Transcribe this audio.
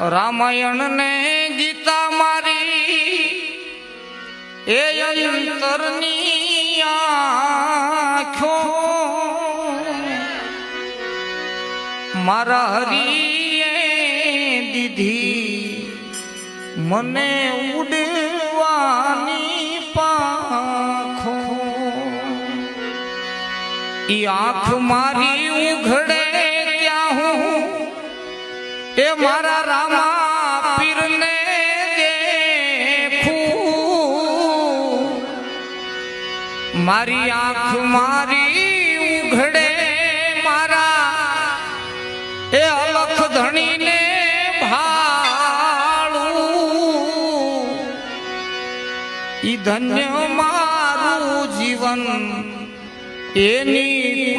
રામાયણ ને ગીતા મારી એ અંતરની આંખો. મારા હરીએ દીધી મને ઉડવાની પાખો. ઈ આંખ મારી ઉઘડે એ મારા રામા પીરને મારી આંખ મારી ઉઘડે મારા. એ અલખ ધણીને ભાળું. ઈ ધન્ય મારું જીવન. એની